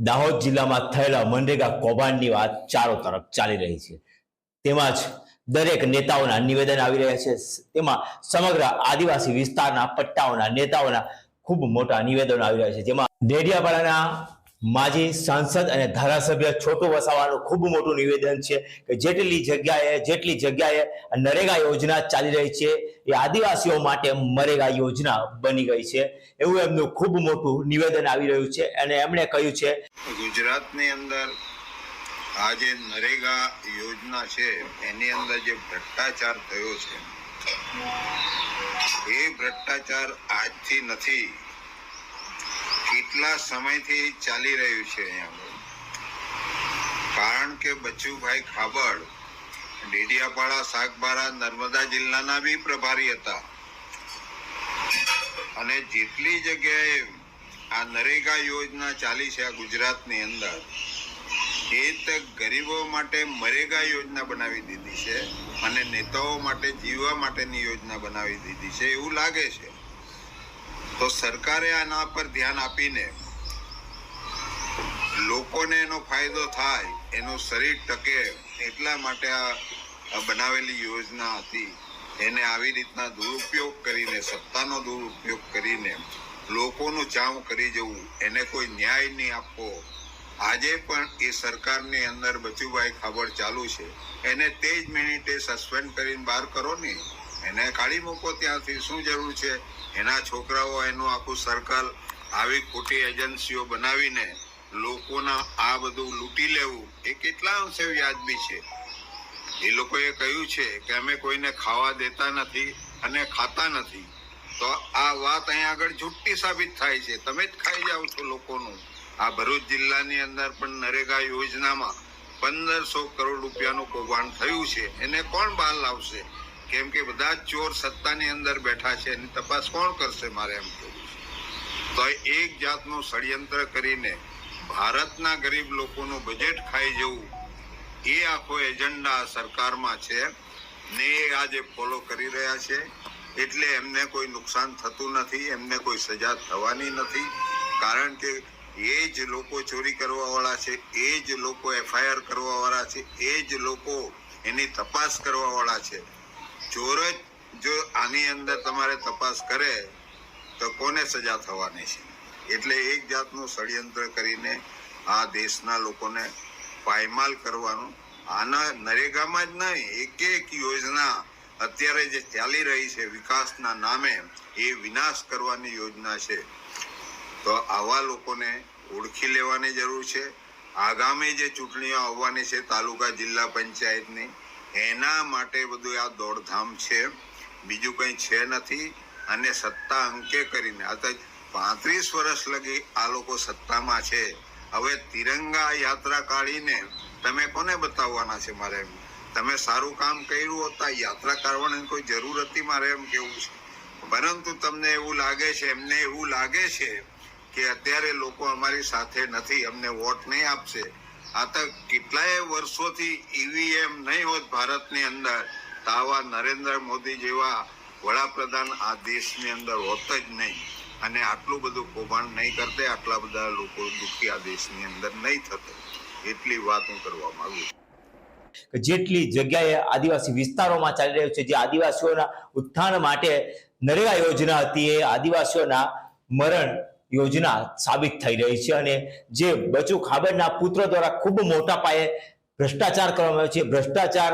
દાહોદ જિલ્લામાં થયેલા મનરેગા કૌભાંડની વાત ચારો તરફ ચાલી રહી છે. તેમાં જ દરેક નેતાઓના નિવેદન આવી રહ્યા છે. તેમાં સમગ્ર આદિવાસી વિસ્તારના પટ્ટાઓના નેતાઓના ખૂબ મોટા નિવેદનો આવી રહ્યા છે. જેમાં ડેડિયાપાડાના માજી સાંસદ અને ધારાસભ્ય છોટુ વસાવાનું ખૂબ મોટું નિવેદન છે કે જેટલી જગ્યાએ જેટલી જગ્યાએ નરેગા યોજના ચાલી રહી છે, એ આદિવાસીઓ માટે મરેગા યોજના બની ગઈ છે. એવું એમનું ખૂબ મોટું નિવેદન આવી રહ્યું છે અને એમણે કહ્યું છે ગુજરાતની અંદર આ જે નરેગા યોજના છે, એની અંદર જે ભ્રષ્ટાચાર થયો છે, એ ભ્રષ્ટાચાર આજથી નથી. કેટલા સમયથી ચાલી રહ્યું છે અહીંયા? કારણ કે બચુભાઈ ખાબડ, ડેડિયાપાડા સાગબારા, નર્મદા જિલ્લાના બી પ્રભારી હતા. અને જેટલી જગ્યાએ આ નરેગા યોજના ચાલી છે આ ગુજરાતની અંદર, એ તો ગરીબો માટે મરેગા યોજના બનાવી દીધી છે અને નેતાઓ માટે, જીવવા માટેની યોજના બનાવી દીધી છે એવું લાગે છે. તો સરકારે આના પર ધ્યાન આપીને લોકોને એનો ફાયદો થાય, એનું શરીર ટકે, એટલા માટે આ બનાવેલી યોજના હતી. એને આવી રીતના દુરુપયોગ કરીને, સત્તાનો દુરુપયોગ કરીને લોકોનું ચાવ કરી જવું, એને કોઈ ન્યાય નહીં આપવો. આજે પણ એ સરકારની અંદર બચુભાઈ ખાબડ ચાલુ છે. એને તે જ મિનિટે સસ્પેન્ડ કરીને બહાર કરો ને. એને કાઢી મૂકો ત્યાંથી. શું જરૂર છે? એના છોકરાઓ એનું આખું સર્કલ આવી ખોટી એજન્સીઓ બનાવીને લોકોના આ બધું લૂંટી લેવું એ કેટલા અંશે વ્યાજબી છે? એ લોકોએ કહ્યું છે કે અમે કોઈને ખાવા દેતા નથી અને ખાતા નથી. તો આ વાત અહીંયા આગળ જુઠ્ઠી સાબિત થાય છે. તમે જ ખાઈ જાઓ છો લોકોનું. આ ભરૂચ જિલ્લાની અંદર પણ નરેગા યોજનામાં પંદરસો કરોડ રૂપિયાનું કૌભાંડ થયું છે. એને કોણ બહાર લાવશે? કેમ કે બધા ચોર સત્તાની અંદર બેઠા છે, એની તપાસ કોણ કરશે મારે એમ કહેવું તો એક જાતનું ષડયંત્ર કરીને ભારતના ગરીબ લોકોનું બજેટ ખાઈ જવું, એ આખો એજન્ડા સરકારમાં છે ને એ આજે ફોલો કરી રહ્યા છે. એટલે એમને કોઈ નુકસાન થતું નથી, એમને કોઈ સજા થવાની નથી. કારણ કે એ જ લોકો ચોરી કરવાવાળા છે, એ જ લોકો એફઆઈઆર કરવાવાળા છે, એ જ લોકો એની તપાસ કરવાવાળા છે. ચોર જ આની અંદર તમારે તપાસ કરે, તો કોને સજા થવાની છે? એટલે એક જાતનું ષડયંત્ર કરીને આ દેશના લોકોને પાયમાલ કરવાનું. આના નરેગામાં જ નહીં એક એક યોજના અત્યારે જે ચાલી રહી છે વિકાસના નામે, એ વિનાશ કરવાની યોજના છે. તો આવા લોકોને ઓળખી લેવાની જરૂર છે. આગામી જે ચૂંટણીઓ આવવાની છે તાલુકા જિલ્લા પંચાયતની એના માટે બધું આ દોડધામ છે. બીજું કંઈ છે નથી. અને સત્તા અંકે કરીને, આ તો પાંત્રીસ વર્ષ લગી આ લોકો સત્તામાં છે. હવે તિરંગા યાત્રા કાઢીને તમે કોને બતાવવાના છે મારે એમ? તમે સારું કામ કર્યું હતા યાત્રા કાઢવાની કોઈ જરૂર હતી મારે એમ કેવું છે? પરંતુ તમને એવું લાગે છે, એમને એવું લાગે છે કે અત્યારે લોકો અમારી સાથે નથી, અમને વોટ નહીં આપશે. આ કેટલાય વર્ષોથી ઈવીએમ નહીં હોત ભારતની અંદર, તો નરેન્દ્ર મોદી જેવા વડાપ્રધાન આ દેશની અંદર હોત જ નહીં. અને આટલું બધું કૌભાંડ નહીં કરતે, આટલા બધા લોકો દુઃખી આ દેશની અંદર નહીં થતો. એટલી વાત હું કરવા માંગુ છું. જેટલી જગ્યાએ આદિવાસી વિસ્તારોમાં ચાલી રહ્યું છે, જે આદિવાસીઓના ઉત્થાન માટે નરેગા યોજના હતી, એ આદિવાસીઓના મરણ યોજના સાબિત થઈ રહી છે અને જે બચુ ખાબડના પુત્ર દ્વારા ખૂબ મોટા પાયે ભ્રષ્ટાચાર કરવામાં આવ્યો છે. ભ્રષ્ટાચાર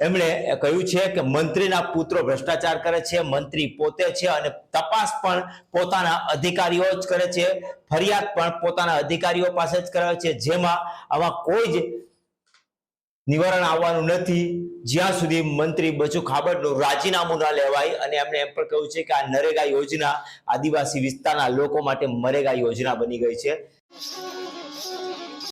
એમણે કહ્યું છે કે મંત્રીના પુત્રો ભ્રષ્ટાચાર કરે છે, મંત્રી પોતે છે અને તપાસ પણ પોતાના અધિકારીઓ જ કરે છે. ફરિયાદ પણ પોતાના અધિકારીઓ પાસે જ કરાવે છે. જેમાં આવા કોઈ જ નિવારણ આવવાનું નથી. જ્યાં સુધી મંત્રી બચુ ખાબડનું રાજીનામું ના લેવાય અને એમણે એમ પણ કહ્યું છે કે આ નરેગા યોજના આદિવાસી વિસ્તારના લોકો માટે મરેગા યોજના બની ગઈ છે.